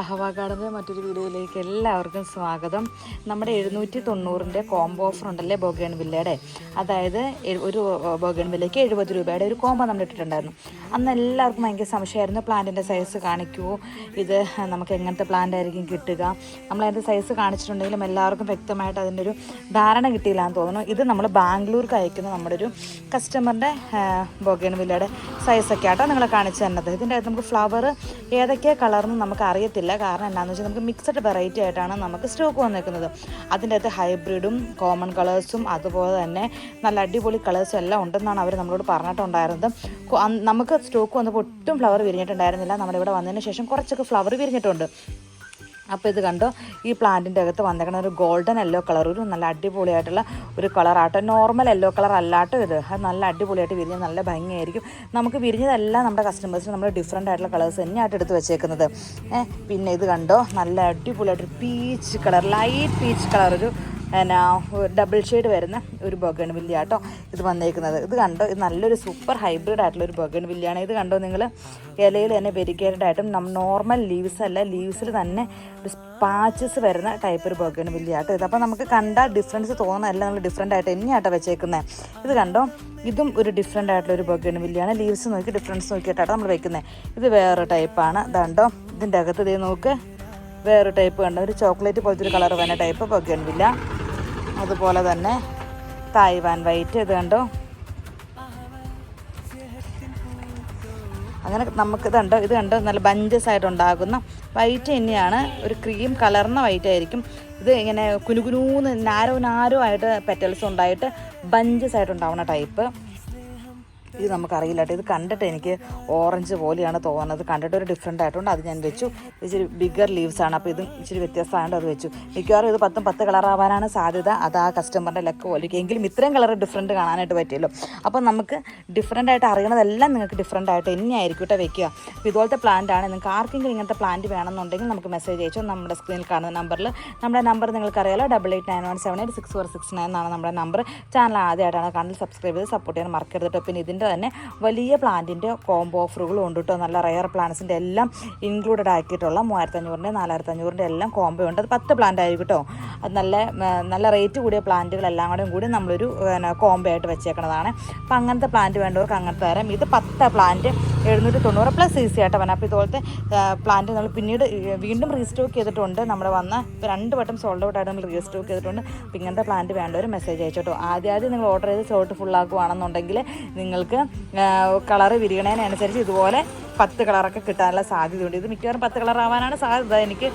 അഹവ മറ്റൊരു വീഡിയോയിലേക്ക് എല്ലാവർക്കും സ്വാഗതം. നമ്മുടെ എഴുന്നൂറ്റി തൊണ്ണൂറിന്റെ കോംബോ ഓഫർ ഉണ്ടല്ലേ ബോഗേൺ വില്ലയുടെ? അതായത് ഒരു ബോഗേൺ വില്ലയ്ക്ക് എഴുപത് രൂപയുടെ ഒരു കോംബോ നമ്മൾ ഇട്ടിട്ടുണ്ടായിരുന്നു. അന്ന് എല്ലാവർക്കും ഭയങ്കര സംശയമായിരുന്നു. പ്ലാന്റിന്റെ സൈസ് കാണിക്കുമോ ഇത് നമുക്ക് എങ്ങനത്തെ പ്ലാന്റ് ആയിരിക്കും കിട്ടുക? നമ്മൾ അതിന്റെ സൈസ് കാണിച്ചിട്ടുണ്ടെങ്കിലും എല്ലാവർക്കും വ്യക്തമായിട്ട് അതിന്റെ ഒരു ധാരണ കിട്ടിയില്ല എന്ന് തോന്നുന്നു. ഇത് നമ്മൾ ബാംഗ്ലൂർക്ക് അയക്കുന്ന നമ്മുടെ ഒരു കസ്റ്റമറിന്റെ ബോഗേൺ വില്ലയുടെ സൈസൊക്കെ ആട്ടോ നിങ്ങളെ കാണിച്ചു തന്നത്. ഇതിന്റെ അകത്ത് നമുക്ക് ഫ്ലവർ ഏതൊക്കെ കളർന്ന് നമുക്ക് അറിയത്തില്ല. കാരണം എന്താണെന്ന് വെച്ചാൽ നമുക്ക് മിക്സഡ് വെറൈറ്റി ആയിട്ടാണ് നമുക്ക് സ്റ്റോക്ക് വന്നേക്കുന്നത് അതിന്റെ അകത്ത് ഹൈബ്രിഡും കോമൺ കളേഴ്സും അതുപോലെ തന്നെ നല്ല അടിപൊളി കളേഴ്സും എല്ലാം ഉണ്ടെന്നാണ് അവർ നമ്മളോട് പറഞ്ഞിട്ടുണ്ടായിരുന്നത്. നമുക്ക് സ്റ്റോക്ക് വന്നപ്പോൾ ഒട്ടും ഫ്ലവർ വിരിഞ്ഞിട്ടുണ്ടായിരുന്നില്ല. നമ്മുടെ ഇവിടെ വന്നതിന് ശേഷം കുറച്ചൊക്കെ ഫ്ലവർ വിരിഞ്ഞിട്ടുണ്ട്. അപ്പോൾ ഇത് കണ്ടോ? ഈ പ്ലാന്റിന്റെ അകത്ത് വന്നേക്കണ ഒരു ഗോൾഡൻ യെല്ലോ കളർ ഒരു നല്ല അടിപൊളിയായിട്ടുള്ള ഒരു കളറാട്ടോ നോർമൽ യെല്ലോ കളർ അല്ലാട്ടോ ഇത്. അത് നല്ല അടിപൊളിയായിട്ട് വിരിഞ്ഞ് നല്ല ഭംഗിയായിരിക്കും. നമുക്ക് വിരിഞ്ഞതെല്ലാം നമ്മുടെ കസ്റ്റമേഴ്സിന് നമ്മൾ ഡിഫറെന്റ് ആയിട്ടുള്ള കളേഴ്സ് തന്നെയായിട്ട് എടുത്ത് വെച്ചേക്കുന്നത്. പിന്നെ ഇത് കണ്ടോ? നല്ല അടിപൊളിയായിട്ടൊരു peach colour light peach colour ഒരു എന്നാ ഡബിൾ ഷെയ്ഡ് വരുന്ന ഒരു ബൊഗൺ വില്ലിയാട്ടോ ഇത് വന്നേക്കുന്നത്. ഇത് കണ്ടോ? ഇത് നല്ലൊരു സൂപ്പർ ഹൈബ്രിഡ് ആയിട്ടുള്ള ഒരു ബൊഗൺ വില്ലിയാണ്. ഇത് കണ്ടോ നിങ്ങൾ ഇലയിൽ തന്നെ വെരിക്കേറ്റഡ് ആയിട്ടും നോർമൽ ലീവ്സ് അല്ല ലീവ്സിൽ തന്നെ പാച്ചസ് വരുന്ന ടൈപ്പ് ഒരു ബൊഗൺ വില്ലിയാട്ടോ ഇത്. അപ്പോൾ നമുക്ക് കണ്ടാൽ ഡിഫറൻസ് തോന്നുന്നതല്ല നമ്മൾ ഡിഫറെന്റ് ആയിട്ട് എന്നെയാട്ടോ വെച്ചേക്കുന്നത് ഇത് കണ്ടോ? ഇതും ഒരു ഡിഫറെന്റ് ആയിട്ടുള്ള ഒരു ബൊഗൺ വില്ലിയാണ്. ലീവ്സ് നോക്കി ഡിഫറൻസ് നോക്കിയിട്ടാണ് നമ്മൾ വെക്കുന്നത് ഇത് വേറെ ടൈപ്പാണ് ഇതാണ്ടോ ഇതിന്റെ അകത്ത് ഇതേ നോക്ക്. വേറെ ടൈപ്പ് കണ്ടോ? ഒരു ചോക്ലേറ്റ് പോലത്തെ ഒരു കളർ വന്ന ടൈപ്പ് ബൊഗൺവില്ല അതുപോലെ തന്നെ തായ്വാൻ വൈറ്റ് ഇത് കണ്ടോ? അങ്ങനെ നമുക്ക് ഇതുണ്ടോ ഇത് കണ്ടോ? നല്ല ബഞ്ചസ് ആയിട്ട് ഉണ്ടാകുന്ന വൈറ്റ് തന്നെയാണ്. ഒരു ക്രീം കലർന്ന വൈറ്റ് ആയിരിക്കും. ഇത് ഇങ്ങനെ കുനുകുനൂന്ന് നാരോ നാരോ ആയിട്ട് പെറ്റൽസ് ഉണ്ടായിട്ട് ബഞ്ചസ് ആയിട്ട് ഉണ്ടാവുന്ന ടൈപ്പ് ഇത് നമുക്കറിയില്ല കേട്ടോ ഇത് കണ്ടിട്ട് എനിക്ക് ഓറഞ്ച് പോലെയാണ് തോന്നുന്നത്. കണ്ടിട്ട് ഒരു ഡിഫറെന്റ് ആയിട്ടുണ്ട്. അത് ഞാൻ വെച്ചു. ഇച്ചിരി ബിഗർ ലീവ്സ് ആണ്. അപ്പോൾ ഇത് ഇച്ചിരി വ്യത്യസ്തമായിട്ട് അത് വെച്ചു. മിക്കവാറും ഇത് പത്തും പത്ത് കളറാവാനാണ് സാധ്യത. അത് ആ കസ്റ്റമറിന്റെ ലക്ക് പോലെ എങ്കിലും ഇത്രയും കളർ ഡിഫറെന്റ് കാണാനായിട്ട് പറ്റിയല്ലോ. അപ്പോൾ നമുക്ക് ഡിഫറെന്റ് ആയിട്ട് അറിയണതെല്ലാം നിങ്ങൾക്ക് ഡിഫറെന്റ് ആയിട്ട് തന്നെയായിരിക്കും കേട്ടോ വെക്കുക. അപ്പോൾ ഇതുപോലത്തെ പ്ലാന്റ് ആണ്. നിങ്ങൾക്ക് ആർക്കെങ്കിലും ഇങ്ങനത്തെ പ്ലാന്റ് വേണമെന്നുണ്ടെങ്കിൽ നമുക്ക് മെസ്സേജ് അയച്ചോ. നമ്മുടെ സ്ക്രീനിൽ കാണുന്ന നമ്പറിൽ നമ്മുടെ നമ്പർ നിങ്ങൾക്കറിയാലോ. Double eight nine one seven eight six four six nine എന്നാണ് നമ്മുടെ നമ്പർ ചാനൽ ആദ്യമായിട്ടാണ് കണ്ടിൽ സബ്സ്ക്രൈബ് ചെയ്ത് സപ്പോർട്ട് ചെയ്യാൻ മറക്കരുത് പിന്നെ പിന്നെ ഇതിന്റെ തന്നെ വലിയ പ്ലാന്റിന്റെ കോംബോ ഓഫറുകളും ഉണ്ട് കേട്ടോ നല്ല റയർ പ്ലാന്റ്സിന്റെ എല്ലാം ഇൻക്ലൂഡഡ് ആക്കിയിട്ടുള്ള മൂവായിരത്തഞ്ഞൂറിന്റെ നാലായിരത്തഞ്ഞൂറിന്റെ എല്ലാം കോംബോ ഉണ്ട്. അത് പത്ത് പ്ലാന്റ് ആയിരിക്കും കേട്ടോ അത് നല്ല നല്ല റേറ്റ് കൂടിയ പ്ലാന്റുകളെല്ലാം കൂടെയും കൂടി നമ്മളൊരു കോംബോ ആയിട്ട് വെച്ചേക്കുന്നതാണ് അപ്പം അങ്ങനത്തെ പ്ലാന്റ് വേണ്ടവർക്ക് അങ്ങനത്തെ തരാം. ഇത് പത്ത് പ്ലാന്റ് എഴുന്നൂറ്റി തൊണ്ണൂറ് പ്ലസ് സി സി ആയിട്ട് വരാം അപ്പോൾ ഇതുപോലത്തെ പ്ലാന്റ് നമ്മൾ പിന്നീട് വീണ്ടും റീസ്റ്റോക്ക് ചെയ്തിട്ടുണ്ട്. നമ്മുടെ വന്ന രണ്ട് വട്ടം സോൾഡ് ഔട്ട് ആയിട്ട് നമ്മൾ റീസ്റ്റോക്ക് ചെയ്തിട്ടുണ്ട്. അപ്പോൾ ഇങ്ങനത്തെ പ്ലാന്റ് വേണ്ടവർ മെസ്സേജ് അയച്ചോട്ടോ. ആദ്യം ആദ്യം നിങ്ങൾ ഓർഡർ ചെയ്ത് ഫുൾ ഫുള്ളാക്കുവാണെന്നുണ്ടെങ്കിൽ നിങ്ങൾക്ക് കളറ് വിരിയണതിനനുസരിച്ച് ഇതുപോലെ പത്ത് കളറൊക്കെ കിട്ടാനുള്ള സാധ്യതയുണ്ട്. ഇത് മിക്കവാറും പത്ത് കളർ ആവാനാണ് സാധ്യത. എനിക്ക്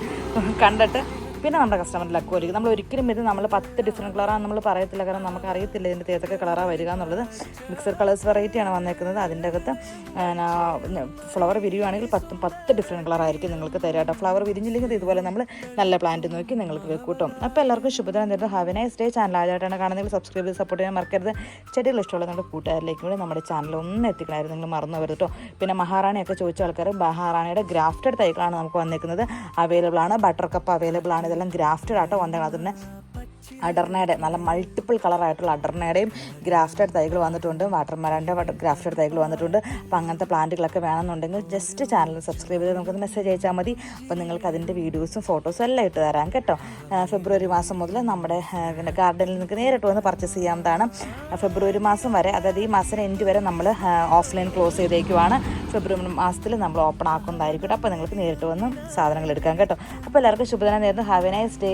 കണ്ടിട്ട് പിന്നെ നമ്മുടെ കസ്റ്റമർ ലക്ക് വരിക നമ്മൾ ഒരിക്കലും ഇത് നമ്മൾ പത്ത് ഡിഫറെന്റ് കളറാണ് നമ്മൾ പറയത്തില്ല. കാരണം നമുക്ക് അറിയത്തില്ല ഇതിന്റെ ഏതൊക്കെ കളറാണ് വരിക എന്നുള്ളത്. മിക്സർ കളേഴ്സ് വെറൈറ്റിയാണ് വന്നേക്കുന്നത്. അതിന്റെ അകത്ത് ഫ്ലവർ വിരിയുവാണെങ്കിൽ പത്തും പത്ത് ഡിഫറെന്റ് കളറായിരിക്കും നിങ്ങൾക്ക് തരാം കേട്ടോ. ഫ്ലവർ വിരിഞ്ഞില്ലെങ്കിൽ ഇതുപോലെ നമ്മൾ നല്ല പ്ലാന്റ് നോക്കി നിങ്ങൾക്ക് വെക്കൂട്ടും അപ്പോൾ എല്ലാവർക്കും ശുഭദിനം. തരുന്നത് ഹാവ് നൈസ് ഡേ ചാനൽ ആദ്യമായിട്ടാണ് കാണുന്നത് സബ്സ്ക്രൈബ് ചെയ്ത് സപ്പോർട്ട് ചെയ്യാൻ മറക്കരുത്. ചെടികൾ ഇഷ്ടമുള്ള നമ്മുടെ കൂട്ടുകാരിലേക്ക് കൂടി നമ്മുടെ ചാനൽ ഒന്ന് എത്തിക്കണമായിരുന്നു. നിങ്ങൾ മറന്നു വരും കേട്ടോ. പിന്നെ മഹാറാണിയൊക്കെ ചോദിച്ച ആൾക്കാർ മഹാറാണിയുടെ ഗ്രാഫ്റ്റഡ് തൈകളാണ് നമുക്ക് വന്നേക്കുന്നത്. അവൈലബിൾ ആണ്. ബട്ടർ കപ്പ് അവൈലബിൾ ആണ്. ഇതെല്ലാം ഗ്രാഫ്റ്റഡ് ആട്ടോ വന്നേക്കണം അതിന് അഡർണയുടെ നല്ല മൾട്ടിപ്പിൾ കളറായിട്ടുള്ള അഡർണയുടെയും ഗ്രാഫ്റ്റഡ് തൈകൾ വന്നിട്ടുണ്ട്. വാട്ടർമലന്റെ ഗ്രാഫ്റ്റഡ് തൈകൾ വന്നിട്ടുണ്ട്. അപ്പോൾ അങ്ങനത്തെ പ്ലാന്റുകളൊക്കെ വേണമെന്നുണ്ടെങ്കിൽ ജസ്റ്റ് ചാനൽ സബ്സ്ക്രൈബ് ചെയ്ത് നമുക്കൊന്ന് മെസ്സേജ് അയച്ചാൽ മതി. അപ്പോൾ നിങ്ങൾക്ക് അതിന്റെ വീഡിയോസും ഫോട്ടോസും എല്ലാം ഇട്ട് തരാം കേട്ടോ. ഫെബ്രുവരി മാസം മുതൽ നമ്മുടെ ഗാർഡനിൽ നിങ്ങൾക്ക് നേരിട്ട് വന്ന് പർച്ചേസ് ചെയ്യാവുന്നതാണ്. ഫെബ്രുവരി മാസം വരെ അതായത് ഈ മാസം എൻഡ് വരെ നമ്മൾ ഓഫ്ലൈൻ ക്ലോസ് ചെയ്തേക്കുവാണ്. ഫെബ്രുവരി മാസത്തിൽ നമ്മൾ ഓപ്പൺ ആക്കുന്നതായിരിക്കും അപ്പോൾ നിങ്ങൾക്ക് നേരിട്ട് വന്ന് സാധനങ്ങൾ എടുക്കാം കേട്ടോ. അപ്പോൾ എല്ലാവർക്കും ശുഭദിനം നേരുന്നു. Have A nice day